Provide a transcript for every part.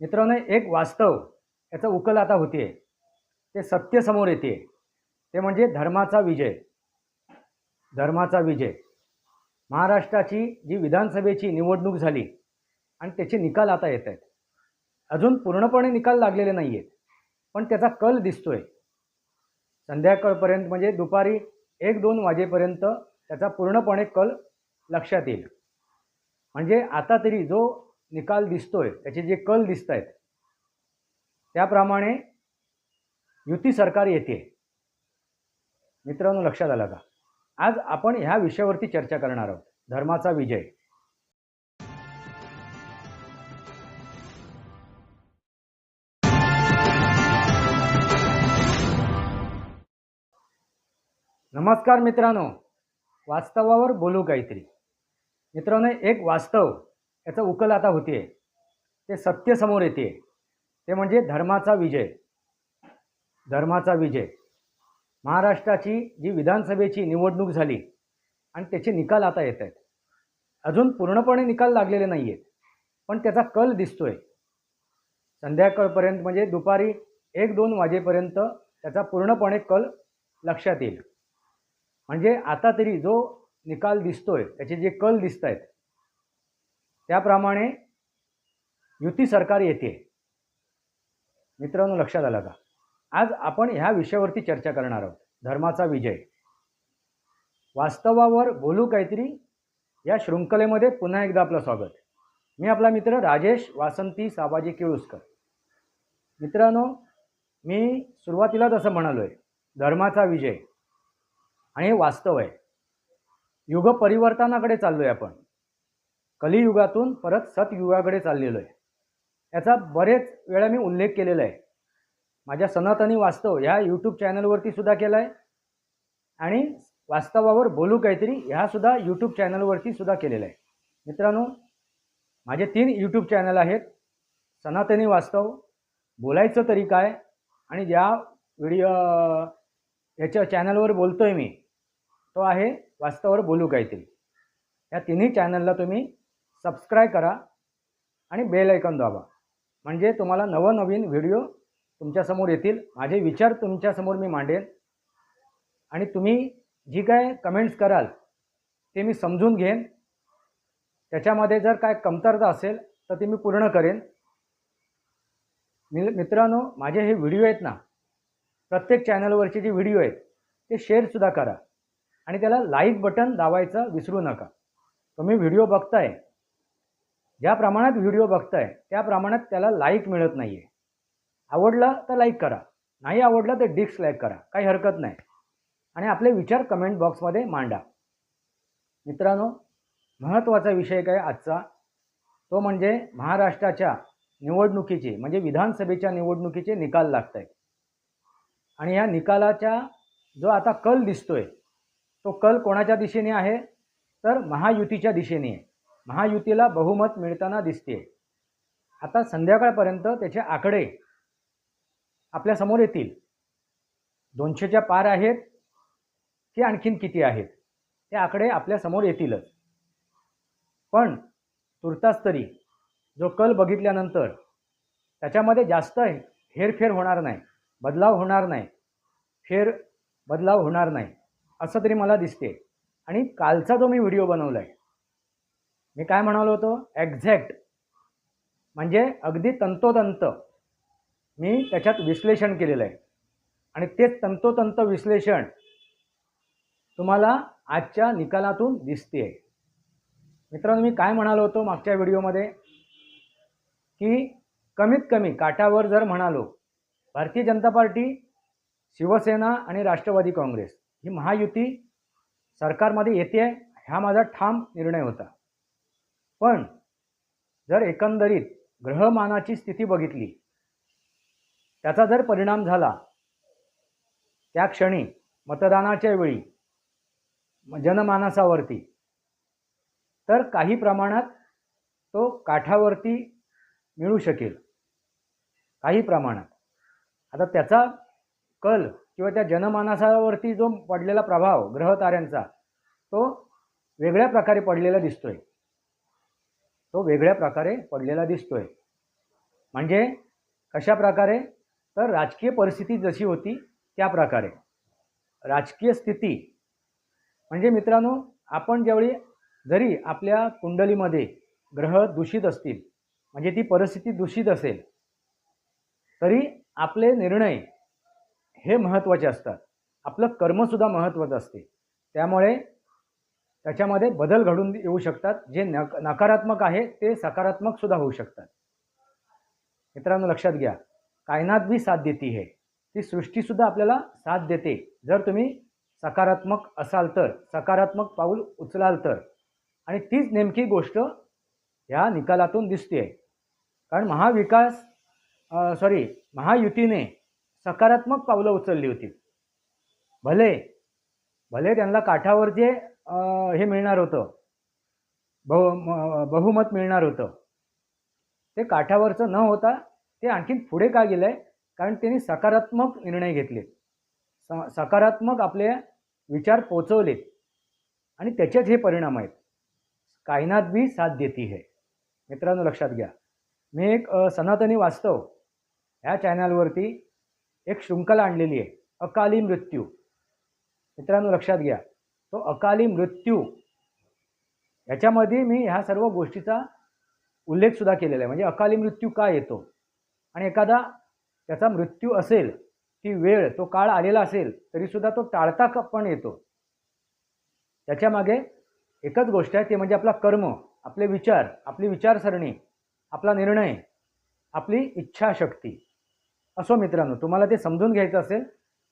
मित्रांनो एक वास्तव याचा उकल आता होते ते सत्य समोर येते ते म्हणजे धर्माचा विजय. धर्माचा विजय. महाराष्ट्राची जी विधानसभेची निवडणूक झाली आणि त्याचे निकाल आता येत आहेत अजून पूर्णपणे निकाल लागलेले नाही आहेत पण त्याचा कल दिसतोय. संध्याकाळपर्यंत म्हणजे दुपारी एक दोन वाजेपर्यंत त्याचा पूर्णपणे कल लक्षात येईल. म्हणजे आता तरी जो निकाल दिसतोय त्याचे जे कल दिसत आहेत त्याप्रमाणे युती सरकार येते. मित्रांनो लक्षात आलं का? आज आपण ह्या विषयावरती चर्चा करणार आहोत. धर्माचा विजय. नमस्कार मित्रांनो. वास्तवावर बोलू काहीतरी. मित्रांनो एक वास्तव याचा उकल आता होते ते सत्य समोर येते ते म्हणजे धर्माचा विजय. धर्माचा विजय. महाराष्ट्राची जी विधानसभेची निवडणूक झाली आणि त्याचे निकाल आता येत आहेत अजून पूर्णपणे निकाल लागलेले नाही आहेत पण त्याचा कल दिसतोय. संध्याकाळपर्यंत म्हणजे दुपारी एक दोन वाजेपर्यंत त्याचा पूर्णपणे कल लक्षात येईल. म्हणजे आता तरी जो निकाल दिसतोय त्याचे जे कल दिसत आहेत त्याप्रमाणे युती सरकार येते. मित्रांनो लक्षात आलं का? आज आपण ह्या विषयावरती चर्चा करणार आहोत. धर्माचा विजय. वास्तवावर बोलू काहीतरी या शृंखलेमध्ये पुन्हा एकदा आपलं स्वागत. मी आपला मित्र राजेश वासंती साबाजी केळुसकर. मित्रांनो मी सुरुवातीलाच असं म्हणालो आहे धर्माचा विजय. आणि हे वास्तव आहे. युग परिवर्तनाकडे चाललो आहे आपण. कलियुगातून परत सतयुगाकडे चाललेलो आहे. याचा बरेच वेळा मी उल्लेख केलेला आहे. माझ्या सनातनी वास्तव ह्या यूट्यूब चॅनलवरती सुद्धा केला आहे आणि वास्तवावर बोलू काहीतरी ह्यासुद्धा यूट्यूब चॅनलवरती सुद्धा केलेला आहे. मित्रांनो माझे तीन यूट्यूब चॅनल आहेत. सनातनी वास्तव बोलायचं तरी काय आणि ज्या व्हिडिओ याच्या चॅनलवर बोलतो आहे मी तो आहे वास्तवावर बोलू काहीतरी. या तिन्ही चॅनलला तुम्ही सबस्क्राईब करा आणि बेल ऐकन दाबा. म्हणजे तुम्हाला नवनवीन व्हिडिओ तुमच्यासमोर येतील. माझे विचार तुमच्यासमोर मी मांडेन. आणि तुम्ही जी काय कमेंट्स कराल ते मी समजून घेईन. त्याच्यामध्ये जर काय कमतरता असेल तर ते मी पूर्ण करेन. मी मित्रांनो माझे हे व्हिडिओ आहेत ना प्रत्येक चॅनलवरचे जे व्हिडिओ आहेत ते शेअरसुद्धा करा. आणि त्याला लाईक बटन दाबायचं विसरू नका. तुम्ही व्हिडिओ बघताय ज्या प्रमाणात व्हिडिओ बघताय त्या प्रमाणात त्याला लाईक मिळत नाही आहे आवडला तर लाईक करा. नाही आवडलं तर डिसलाईक करा. काही हरकत नाही. आणि आपले विचार कमेंट बॉक्समध्ये मांडा. मित्रांनो महत्त्वाचा विषय काय आजचा? तो म्हणजे महाराष्ट्राच्या निवडणुकीचे म्हणजे विधानसभेच्या निवडणुकीचे निकाल लागत आहेत आणि या निकालाच्या जो आता कल दिसतोय तो कल कोणाच्या दिशेने आहे? तर महायुतीच्या दिशेने आहे. महायुतीला बहुमत मिळताना दिसते आता संध्याकाळपर्यंत त्याचे आकडे आपल्यासमोर येतील. दोनशेच्या पार आहेत की आणखीन किती आहेत? ते आकडे आपल्यासमोर येतीलच. पण तुर्तास तरी जो कल बघितल्यानंतर त्याच्यामध्ये जास्त हेरफेर होणार नाही बदलाव होणार नाही फेर बदलाव होणार नाही असं तरी मला दिसते आणि कालचा जो मी व्हिडिओ बनवला आहे मी काय म्हणालो होतो? एक्झॅक्ट म्हणजे अगदी तंतोतंत. मी त्याच्यात विश्लेषण केलेलं आहे. आणि तेच तंतोतंत विश्लेषण तुम्हाला आजच्या निकालातून दिसते आहे मित्रांनो मी काय म्हणालो होतो मागच्या व्हिडिओमध्ये? की कमीत कमी काटावर जर म्हणालो भारतीय जनता पार्टी शिवसेना आणि राष्ट्रवादी काँग्रेस ही महायुती सरकारमध्ये येते आहे हा माझा ठाम निर्णय होता. पण जर एकंदरीत ग्रहमानाची स्थिती बघितली त्याचा जर परिणाम झाला त्या क्षणी मतदानाच्या वेळी जनमानसावरती तर काही प्रमाणात तो काठावरती मिळू शकेल. काही प्रमाणात. आता त्याचा कल किंवा त्या जनमानसावरती जो पडलेला प्रभाव ग्रहताऱ्यांचा तो वेगळ्या प्रकारे पडलेला दिसतोय. तो वेगळ्या प्रकारे पडलेला दिसतोय. म्हणजे कशा प्रकारे? तर राजकीय परिस्थिती जशी होती त्या प्रकारे. राजकीय स्थिती. म्हणजे मित्रांनो आपण ज्यावेळी जरी आपल्या कुंडलीमध्ये ग्रह दूषित असतील म्हणजे ती परिस्थिती दूषित असेल तरी आपले निर्णय हे महत्त्वाचे असतात. आपलं कर्मसुद्धा महत्त्वाचं असते. त्यामुळे त्याच्यामध्ये बदल घडून येऊ शकतात जे नक नकारात्मक आहे ते सकारात्मकसुद्धा होऊ शकतात. मित्रांनो लक्षात घ्या. कायनात बी साथ देती है. ती सृष्टीसुद्धा आपल्याला साथ देते. जर तुम्ही सकारात्मक असाल तर सकारात्मक पाऊल उचलाल तर. आणि तीच नेमकी गोष्ट ह्या निकालातून दिसते. आहे कारण महाविकास सॉरी महायुतीने सकारात्मक पावलं उचलली होती. भले भले त्यांना काठावर जे हे मिळणार होतं. बहु बहुमत मिळणार होतं. ते काठावरचं न होता ते आणखीन पुढे का गेलं आहे कारण त्यांनी सकारात्मक निर्णय घेतले. स सकारात्मक आपले विचार पोचवले आणि त्याचेच हे परिणाम आहेत. कायनात बी साथ देती है. मित्रांनो लक्षात घ्या. मी एक सनातनी वास्तव ह्या चॅनलवरती एक शृंखला आणलेली आहे. अकाली मृत्यू. मित्रांनो लक्षात घ्या. तो अकाली मृत्यू. याच्यामध्ये मी ह्या सर्व गोष्टीचा उल्लेखसुद्धा केलेला आहे. म्हणजे अकाली मृत्यू का येतो? आणि एखादा त्याचा मृत्यू असेल ती वेळ तो काळ आलेला असेल तरीसुद्धा तो टाळता पण येतो. त्याच्यामागे एकच गोष्ट आहे ते म्हणजे आपला कर्म आपले विचार आपली विचारसरणी आपला निर्णय आपली इच्छाशक्ती. असो मित्रांनो तुम्हाला ते समजून घ्यायचं असेल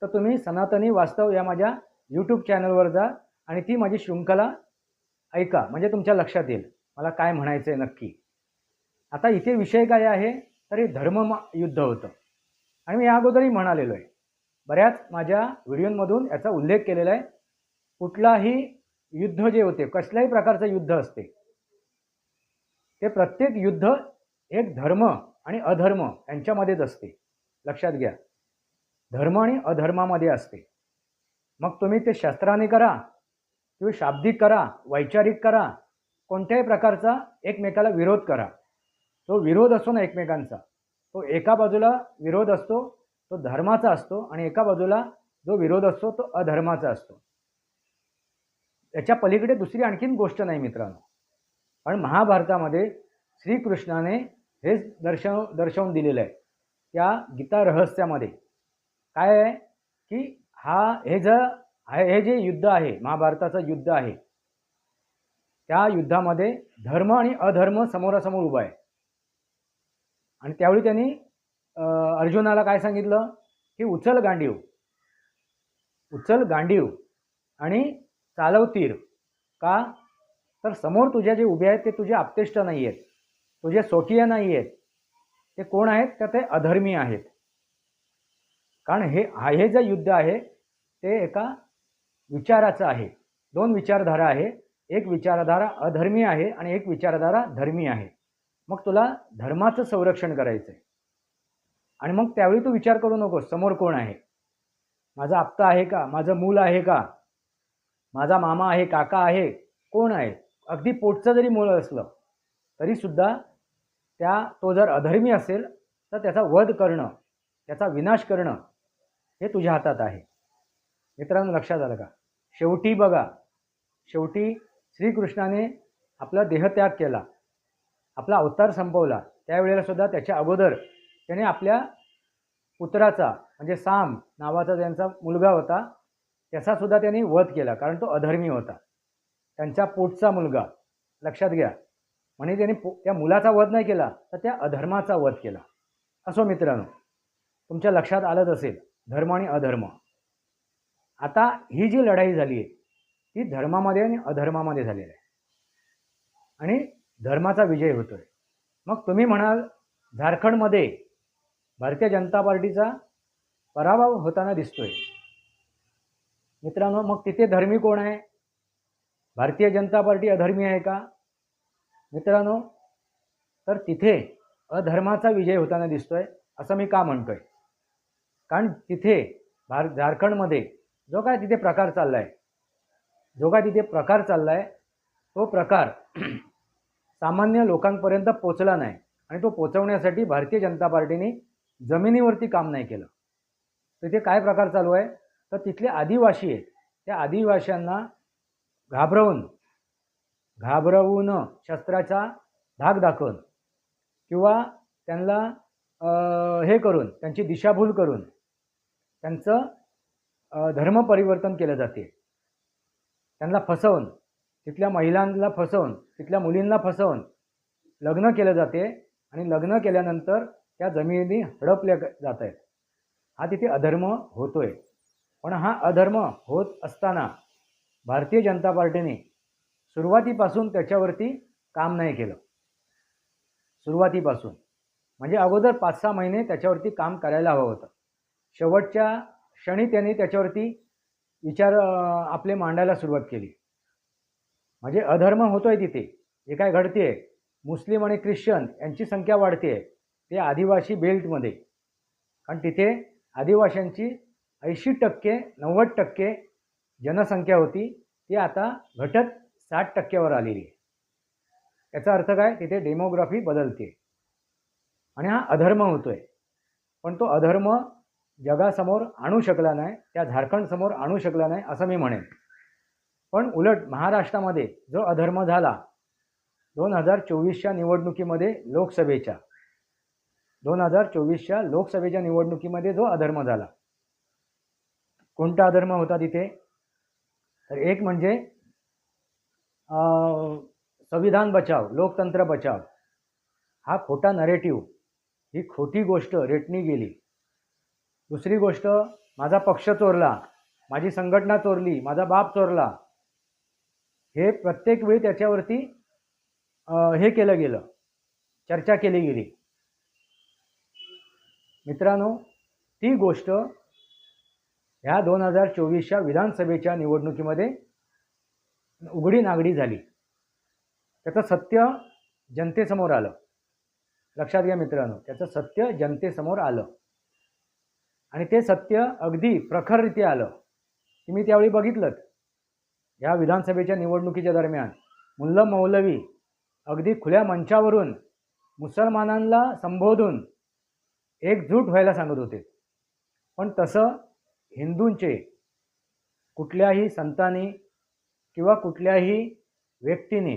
तर तुम्ही सनातनी वास्तव या माझ्या यूट्यूब चॅनलवर जा. आणि ती माझी शृंखला ऐका म्हणजे तुमच्या लक्षात येईल. मला काय म्हणायचं आहे नक्की. आता इथे विषय काय आहे? तर हे धर्म युद्ध होतं. आणि मी या अगोदरही म्हणालेलो आहे. बऱ्याच माझ्या व्हिडिओंमधून याचा उल्लेख केलेला आहे. कुठलाही युद्ध जे होते कसल्याही प्रकारचं युद्ध असते ते प्रत्येक युद्ध एक धर्म आणि अधर्म यांच्यामध्येच असते. लक्षात घ्या. धर्म आणि अधर्मामध्ये असते. मग तुम्ही ते शस्त्राने करा किंवा शाब्दिक करा वैचारिक करा कोणत्याही प्रकारचा एकमेकाला विरोध करा. तो विरोध असतो ना एकमेकांचा तो एका बाजूला विरोध असतो तो धर्माचा असतो आणि एका बाजूला जो विरोध असतो तो अधर्माचा असतो. त्याच्या पलीकडे दुसरी आणखीन गोष्ट नाही मित्रांनो. पण महाभारतामध्ये श्रीकृष्णाने हेच दर्शव दर्शवून दिलेलं आहे. त्या गीता रहस्यामध्ये. काय आहे? की हा हे जर हे जे युद्ध आहे महाभारताचं युद्ध आहे त्या युद्धामध्ये धर्म आणि अधर्म समोरासमोर उभा आहे. आणि त्यावेळी त्यांनी अर्जुनाला काय सांगितलं? की उचल गांडीव उचल गांडीव आणि चालव तीर. का? तर समोर तुझ्या जे उभे आहेत ते तुझे आपतेष्ट नाही आहेत तुझे स्वकीय नाही आहेत. ते कोण आहेत? तर ते अधर्मी आहेत. कारण हे हे जे युद्ध आहे ते एका विचाराचं आहे. दोन विचारधारा आहे. एक विचारधारा अधर्मी आहे आणि एक विचारधारा धर्मी आहे. मग तुला धर्माचं संरक्षण करायचं आहे आणि मग त्यावेळी तू विचार करू नको समोर कोण आहे? माझा आप्ता आहे का? माझं मूल आहे का? माझा मामा आहे काका आहे कोण आहे? अगदी पोटचं जरी मूळ असलं तरीसुद्धा त्या तो जर अधर्मी असेल तर त्याचा वध करणं त्याचा विनाश करणं हे तुझ्या हातात आहे. मित्रांनो लक्षात आलं का? शेवटी बघा शेवटी श्रीकृष्णाने आपला देहत्याग केला आपला अवतार संपवला. त्यावेळेला सुद्धा त्याच्या अगोदर त्याने आपल्या पुत्राचा म्हणजे साम नावाचा त्यांचा मुलगा होता त्याचासुद्धा त्यांनी वध केला कारण तो अधर्मी होता. त्यांच्या पोटचा मुलगा लक्षात घ्या. म्हणजे त्यांनी पो त्या मुलाचा वध नाही केला तर त्या अधर्माचा वध केला. असो मित्रांनो तुमच्या लक्षात आलंच असेल धर्म आणि अधर्म. आता ही जी लढाई झाली आहे ती धर्मामध्ये आणि अधर्मामध्ये झालेली आहे. आणि धर्माचा विजय होतो आहे मग तुम्ही म्हणाल झारखंडमध्ये भारतीय जनता पार्टीचा पराभव होताना दिसतोय. मित्रांनो मग तिथे धर्मी कोण आहे? भारतीय जनता पार्टी अधर्मी आहे का? मित्रांनो तर तिथे अधर्माचा विजय होताना दिसतोय असं मी का म्हणतोय? कारण तिथे भार झारखंडमध्ये जो काय तिथे प्रकार चालला आहे जो काय तिथे प्रकार चालला आहे तो प्रकार सामान्य लोकांपर्यंत पोचला नाही आणि तो पोचवण्यासाठी भारतीय जनता पार्टीने जमिनीवरती काम नाही केलं. तिथे काय प्रकार चालू आहे? तर तिथले आदिवासी आहेत. त्या आदिवाशांना घाबरवून घाबरवून शस्त्राचा धाक दाखवून किंवा त्यांना हे करून त्यांची दिशाभूल करून त्यांचं धर्म परिवर्तन केलं जाते. त्यांना फसवून तिथल्या महिलांना फसवून तिथल्या मुलींना फसवून लग्न केलं जाते आणि लग्न केल्यानंतर त्या जमिनी हडपल्या जात आहेत. हा तिथे अधर्म होतोय. पण हा अधर्म होत असताना भारतीय जनता पार्टीने सुरुवातीपासून त्याच्यावरती काम नाही केलं. सुरुवातीपासून. म्हणजे अगोदर पाच सहा महिने त्याच्यावरती काम करायला हवं होतं. शेवटच्या क्षणी त्यांनी त्याच्यावरती विचार आपले मांडायला सुरुवात केली. म्हणजे अधर्म होतोय तिथे. जे काय घडते मुस्लिम आणि ख्रिश्चन यांची संख्या वाढते ते आदिवासी बेल्टमध्ये. कारण तिथे आदिवाशांची ऐंशी टक्के नव्वद टक्के जनसंख्या होती. ती आता घटत साठ टक्क्यावर आलेली आहे. याचा अर्थ काय? तिथे डेमोग्राफी बदलते. आणि हा अधर्म होतोय. पण तो अधर्म जगासमोर आणू शकला नाही त्या झारखंडसमोर आणू शकला नाही असं मी म्हणेन. पण उलट महाराष्ट्रामध्ये जो अधर्म झाला दोन हजार चोवीसच्या निवडणुकीमध्ये लोकसभेच्या दोन हजार चोवीसच्या लोकसभेच्या निवडणुकीमध्ये जो अधर्म झाला. कोणता अधर्म होता तिथे? तर एक म्हणजे संविधान बचाव लोकतंत्र बचाव. हा खोटा नरेटिव्ह ही खोटी गोष्ट रेटणी गेली. दुसरी गोष्ट माझा पक्ष चोरला माझी संघटना चोरली माझा बाप चोरला हे प्रत्येक वेळी त्याच्यावरती हे केलं गेलं चर्चा केली गेली. मित्रांनो ती गोष्ट ह्या दोन हजार चोवीसच्या विधानसभेच्या निवडणुकीमध्ये उघडी नागडी झाली. त्याचं सत्य जनतेसमोर आलं. लक्षात घ्या मित्रांनो त्याचं सत्य जनतेसमोर आलं. आणि ते सत्य अगदी प्रखररित्या आलं. की मी त्यावेळी बघितलं या विधानसभेच्या निवडणुकीच्या दरम्यान मुल्ला मौलवी अगदी खुल्या मंचावरून मुसलमानांना संबोधून एकजूट व्हायला सांगत होते. पण तसं हिंदूंचे कुठल्याही संतांनी किंवा कुठल्याही व्यक्तीने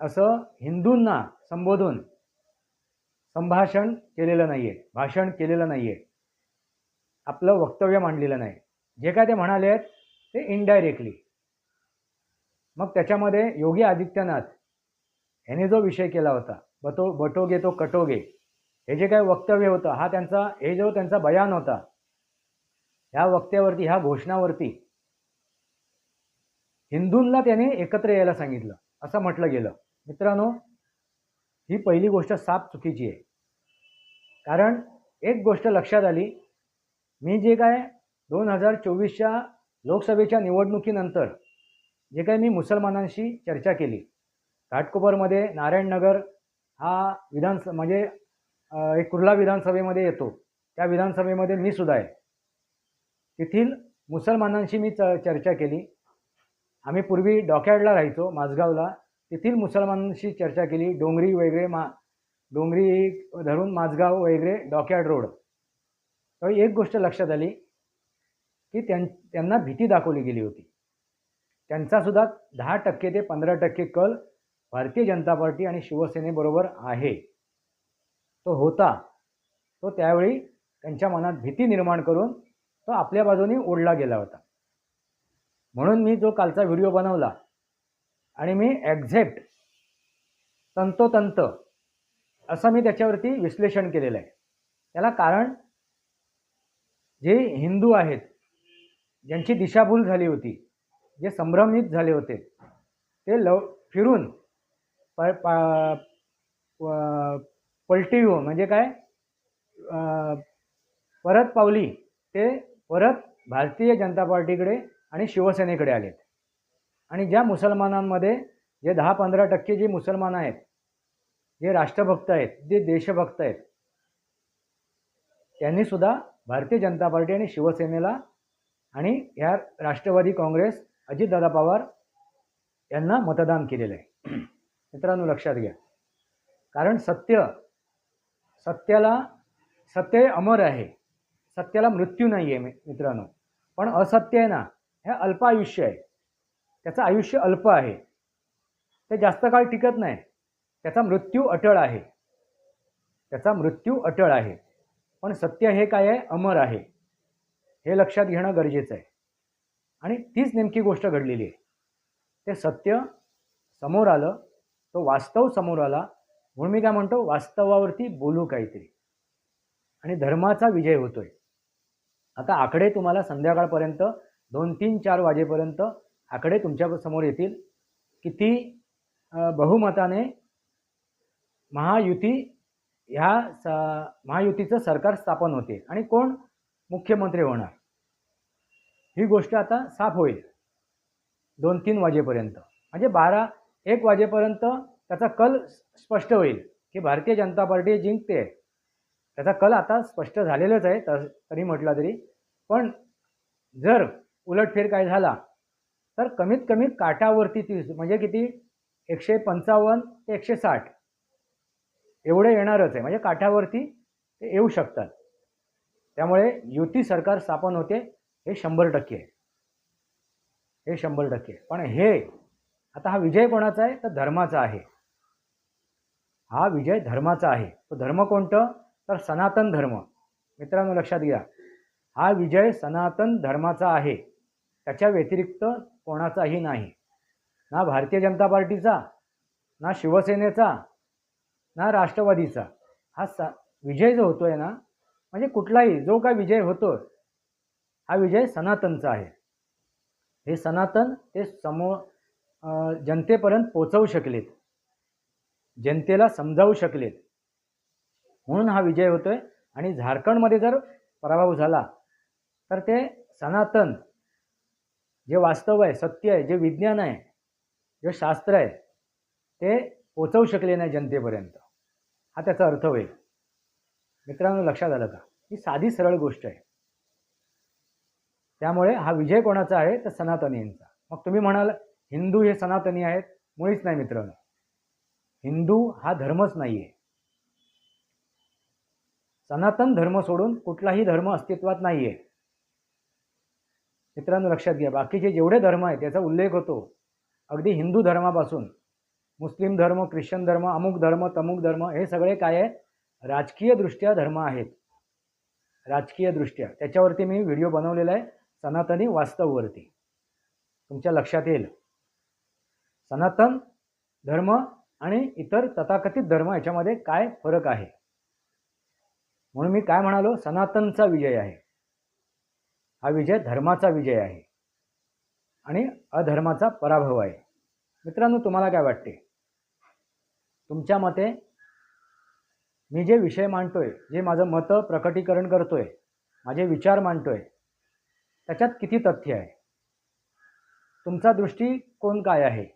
असं हिंदूंना संबोधून संभाषण केलेलं नाही आहे भाषण केलेलं नाही आहे आपलं वक्तव्य मांडलेलं नाही. जे काय ते म्हणाले आहेत ते इनडायरेक्टली मग त्याच्यामध्ये योगी आदित्यनाथ ह्याने जो विषय केला होता बतो बटोगे तो कटोगे हे जे काय वक्तव्य होतं हा त्यांचा हे जो त्यांचा बयान होता ह्या वक्त्यावरती ह्या घोषणावरती हिंदूंना त्याने एकत्र यायला सांगितलं असं म्हटलं गेलं. मित्रांनो ही पहिली गोष्ट साप चुकीची आहे. कारण एक गोष्ट लक्षात आली मी जे काय दोन हजार चोवीसच्या लोकसभेच्या निवडणुकीनंतर जे काही मी मुसलमानांशी चर्चा केली घाटकोपरमध्ये नारायणनगर हा विधान म्हणजे एक कुर्ला विधानसभेमध्ये येतो. त्या विधानसभेमध्ये मी सुद्धा आहे. तेथील मुसलमानांशी मी च चर्चा केली. आम्ही पूर्वी डॉक्यार्डला राहायचो माझगावला. तेथील मुसलमानांशी चर्चा केली. डोंगरी वगैरे मा डोंगरी धरून माझगाव वगैरे डॉक्यार्ड रोड. त्यावेळी एक गोष्ट लक्षात आली की त्यां त्यांना भीती दाखवली गेली होती. त्यांचासुद्धा दहा टक्के ते पंधरा टक्के कल भारतीय जनता पार्टी आणि शिवसेनेबरोबर आहे. तो होता. तो त्यावेळी त्यांच्या मनात भीती निर्माण करून तो आपल्या बाजूने ओढला गेला होता. म्हणून मी जो कालचा व्हिडिओ बनवला आणि मी एक्झॅक्ट तंतोतंत असं मी त्याच्यावरती विश्लेषण केलेलं आहे. त्याला कारण जे हिंदू आहेत ज्यांची दिशाभूल झाली होती जे संभ्रमित झाले होते ते लव फिरून प पा प- पलटी हो, म्हणजे काय? परत पावली ते परत भारतीय जनता पार्टीकडे आणि शिवसेनेकडे आलेत. आणि ज्या मुसलमानांमध्ये जे दहा पंधरा टक्के जे मुसलमान आहेत जे राष्ट्रभक्त आहेत जे देशभक्त आहेत त्यांनीसुद्धा भारतीय जनता पार्टी आणि शिवसेनेला आणि ह्या राष्ट्रवादी काँग्रेस अजितदादा पवार यांना मतदान केलेलं आहे मित्रांनो लक्षात घ्या. कारण सत्य सत्याला सत्य अमर आहे. सत्याला मृत्यू नाही आहे मित्रांनो. पण असत्य आहे ना हे अल्प आयुष्य आहे. त्याचं आयुष्य अल्प आहे. ते जास्त काळ टिकत नाही. त्याचा मृत्यू अटळ आहे. त्याचा मृत्यू अटळ आहे. पण सत्य हे काय आहे? अमर आहे. हे लक्षात घेणं गरजेचं आहे. आणि तीच नेमकी गोष्ट घडलेली आहे. ते सत्य समोर आलं तो वास्तव समोर आला. म्हणून मी काय म्हणतो वास्तवावरती बोलू काहीतरी. आणि धर्माचा विजय होतोय. आता आकडे तुम्हाला संध्याकाळपर्यंत दोन तीन चार वाजेपर्यंत आकडे तुमच्यासमोर येतील. किती बहुमताने महायुती ह्या स महायुतीचं सरकार स्थापन होते. आणि कोण? मुख्यमंत्री होणार. ही गोष्ट आता साफ होईल. दोन तीन वाजेपर्यंत. म्हणजे बारा एक वाजेपर्यंत त्याचा कल स्पष्ट होईल की भारतीय जनता पार्टी जिंकते. त्याचा कल आता स्पष्ट झालेलाच आहे तर तरी म्हटला तरी. पण जर उलटफेर काय झाला तर कमीत कमी काठावरती ती म्हणजे किती? एकशे पंचावन्न ते एकशे साठ. एवढे येणारच आहे. म्हणजे काठावरती ते येऊ शकतात. त्यामुळे युती सरकार स्थापन होते हे शंभर टक्के आहे. हे शंभर टक्के पण हे आता हा विजय कोणाचा आहे? तर धर्माचा आहे. हा विजय धर्माचा आहे. तो धर्म कोणतं? तर सनातन धर्म. मित्रांनो लक्षात घ्या. हा विजय सनातन धर्माचा आहे. त्याच्या व्यतिरिक्त कोणाचाही नाही. ना भारतीय जनता पार्टीचा ना शिवसेनेचा ना राष्ट्रवादीचा. हा सा विजय जो होतो आहे ना म्हणजे कुठलाही जो काय विजय होतो हा विजय सनातनचा आहे. हे सनातन ते समोर जनतेपर्यंत पोचवू शकलेत. जनतेला समजावू शकलेत. म्हणून हा विजय होतो आहे आणि झारखंडमध्ये जर पराभव झाला तर ते सनातन जे वास्तव आहे सत्य आहे जे विज्ञान आहे जे शास्त्र आहे ते पोचवू शकले नाही जनतेपर्यंत. हा त्याचा अर्थ होईल. मित्रांनो लक्षात आलं का? ही साधी सरळ गोष्ट आहे. त्यामुळे हा विजय कोणाचा आहे? तर सनातनींचा मग तुम्ही म्हणाल हिंदू हे सनातनी आहेत? मुळीच नाही मित्रांनो. हिंदू हा धर्मच नाही आहे सनातन धर्म सोडून कुठलाही धर्म अस्तित्वात नाही आहे मित्रांनो लक्षात घ्या. बाकीचे जेवढे धर्म आहेत त्याचा उल्लेख होतो. अगदी हिंदू धर्मापासून. मुस्लिम धर्म ख्रिश्चन धर्म अमुक धर्म तमुक धर्म हे सगळे काय आहे? राजकीयदृष्ट्या धर्म आहेत. राजकीयदृष्ट्या. त्याच्यावरती मी व्हिडिओ बनवलेला आहे सनातनी वास्तववरती. तुमच्या लक्षात येईल. सनातन धर्म आणि इतर तथाकथित धर्म याच्यामध्ये काय फरक आहे? म्हणून मी काय म्हणालो? सनातनचा विजय आहे. हा विजय धर्माचा विजय आहे. आणि अधर्माचा पराभव आहे. मित्रांनो तुम्हाला काय वाटते? तुमच्या मते मी जे विषय मांडतोय जे माझं मतं प्रकटीकरण करतोय माझे विचार मांडतोय त्याच्यात किती तथ्य आहे? तुमचा दृष्टिकोन काय आहे?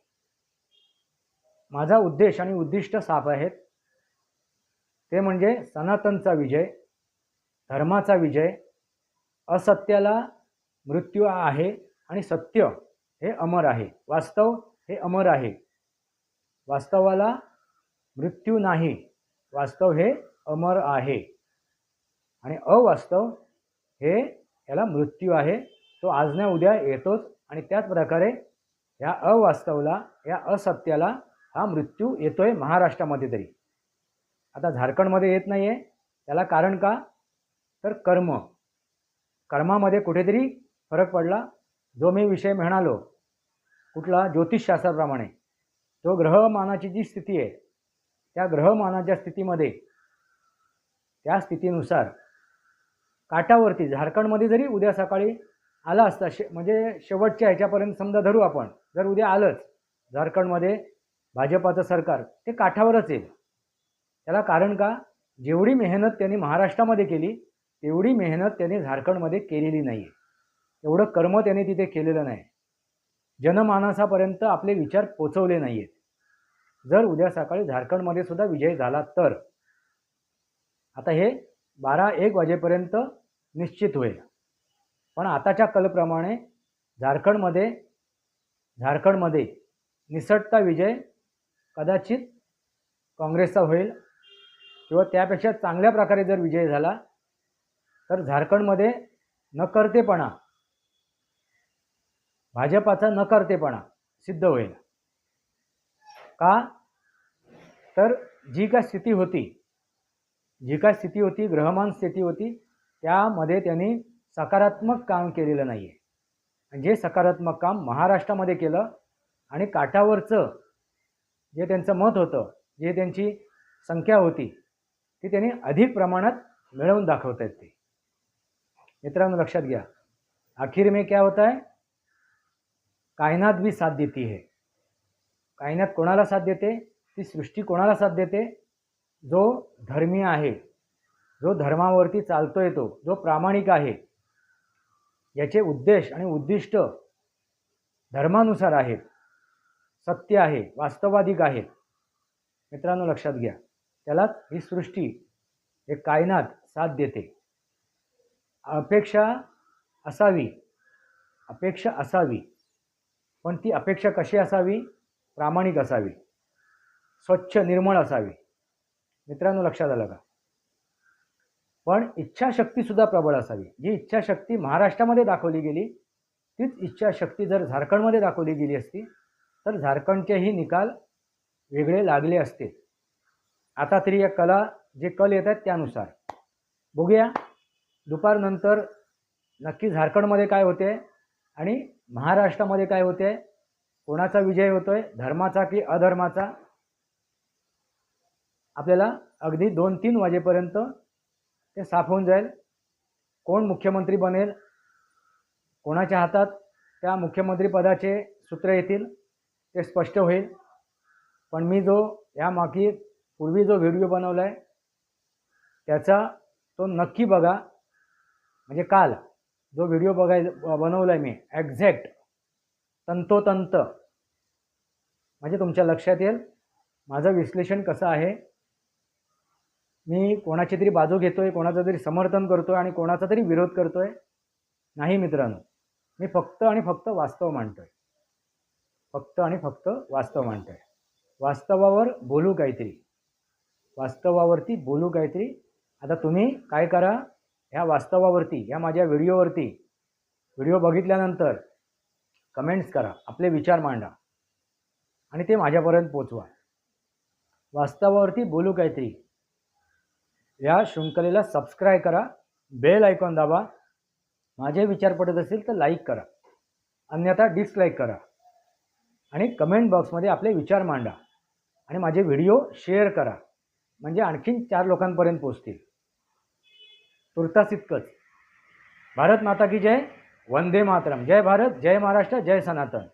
माझा उद्देश आणि उद्दिष्ट साफ आहेत. ते म्हणजे सनातनचा विजय धर्माचा विजय असत्याला मृत्यू आहे आणि सत्य हे अमर आहे. वास्तव हे अमर आहे. वास्तवाला मृत्यू नाही. वास्तव हे अमर आहे. आणि अवास्तव हे याला मृत्यू आहे. तो आज ना उद्या येतोच. आणि त्याच प्रकारे ह्या अवास्तवला या असत्याला हा मृत्यू येतो आहे महाराष्ट्रामध्ये तरी. आता झारखंडमध्ये येत नाही आहे त्याला कारण का? तर कर्म. कर्मामध्ये कुठेतरी फरक पडला. जो मी विषय म्हणालो कुठला ज्योतिषशास्त्राप्रमाणे तो ग्रहमानाची जी स्थिती आहे त्या ग्रहमानाच्या स्थितीमध्ये त्या स्थितीनुसार काटावरती झारखंडमध्ये जरी उद्या सकाळी आला असता शे म्हणजे शेवटच्या ह्याच्यापर्यंत समजा धरू आपण जर उद्या आलंच झारखंडमध्ये भाजपाचं सरकार ते काठावरच येईल. त्याला कारण का? जेवढी मेहनत त्यांनी महाराष्ट्रामध्ये केली तेवढी मेहनत त्यांनी झारखंडमध्ये केलेली नाही आहे एवढं कर्म त्यांनी तिथे केलेलं नाही. जनमानसापर्यंत आपले विचार पोचवले नाही आहेत जर उद्या सकाळी झारखंडमध्ये सुद्धा विजय झाला तर. आता हे बारा एक वाजेपर्यंत निश्चित होईल. पण आताच्या कलप्रमाणे झारखंडमध्ये झारखंडमध्ये निसटता विजय कदाचित काँग्रेसचा होईल किंवा त्यापेक्षा चांगल्या प्रकारे जर विजय झाला तर झारखंडमध्ये नकर्तेपणा भाजपाचा नकर्तेपणा सिद्ध होईल. का? तर जी काय स्थिती होती जी काय स्थिती होती ग्रहमान स्थिती होती त्यामध्ये त्यांनी सकारात्मक काम केलेलं नाही आहे जे म्हणजे सकारात्मक काम महाराष्ट्रामध्ये केलं आणि काठावरचं जे त्यांचं मत होतं जे त्यांची संख्या होती ती त्यांनी अधिक प्रमाणात मिळवून दाखवत आहेत ते मित्रांनो लक्षात घ्या. आखिर में क्या होता है? कायनात भी साथ देती है. कायनात कोणाला साथ देते? ती सृष्टी कोणाला साथ देते? जो धर्मीय आहे जो धर्मावरती चालतो येतो जो प्रामाणिक आहे याचे उद्देश आणि उद्दिष्ट धर्मानुसार आहेत सत्य आहे वास्तवाधिक आहेत. मित्रांनो लक्षात घ्या. त्यालाच ही सृष्टी हे कायनात साथ देते. अपेक्षा असावी. अपेक्षा असावी. पण ती अपेक्षा कशी असावी? प्रामाणिक असावी. स्वच्छ निर्मळ असावी. मित्रांनो लक्षात आलं का? पण इच्छाशक्तीसुद्धा प्रबळ असावी. जी इच्छाशक्ती महाराष्ट्रामध्ये दाखवली गेली तीच इच्छाशक्ती जर झारखंडमध्ये दाखवली गेली असती तर झारखंडचेही निकाल वेगळे लागले असते. आता तरी या कला जे कल येत आहेत त्यानुसार. बघूया दुपारनंतर नक्की झारखंडमध्ये काय होते आणि महाराष्ट्रामध्ये काय होते कोणाचा विजय होतोय? धर्माचा की अधर्माचा? आपल्याला अगदी दोन तीन वाजेपर्यंत ते साफ होऊन जाईल. कोण मुख्यमंत्री बनेल? कोणाच्या हातात त्या मुख्यमंत्रीपदाचे सूत्र येतील? ते स्पष्ट होईल. पण मी जो यामागे पूर्वी जो व्हिडिओ बनवला आहे त्याचा तो नक्की बघा. म्हणजे काल जो व्हिडिओ बघाय बनवला आहे मी ॲक्झॅक्ट तंतोतंत. म्हणजे तुमच्या लक्षात येईल. माझं विश्लेषण कसं आहे? मी कोणाची तरी बाजू घेतो आहे कोणाचं तरी समर्थन करतो आहे आणि कोणाचा तरी विरोध करतो आहे नाही मित्रांनो मी फक्त आणि फक्त वास्तव मांडतो आहे फक्त आणि फक्त वास्तव मांडतो आहे वास्तवावर बोलू काहीतरी. वास्तवावरती बोलू काहीतरी. आता तुम्ही काय करा ह्या वास्तवावरती ह्या माझ्या व्हिडिओवरती व्हिडिओ बघितल्यानंतर कमेंट्स करा आपले विचार मांडा. आणि ते माझ्यापर्यंत पोचवा. वास्तवावरती बोलू काहीतरी. या शृंखलेला सबस्क्राईब करा बेल आयकॉन दाबा. माझे विचार पडत असेल तर लाईक करा. अन्यथा डिसलाईक करा. आणि कमेंट बॉक्समध्ये आपले विचार मांडा. आणि माझे व्हिडिओ शेअर करा. म्हणजे आणखीन चार लोकांपर्यंत पोचतील. तुर्तास इतकंच भारत माता की जय. वंदे मातरम. जय भारत जय महाराष्ट्र जय सनातन.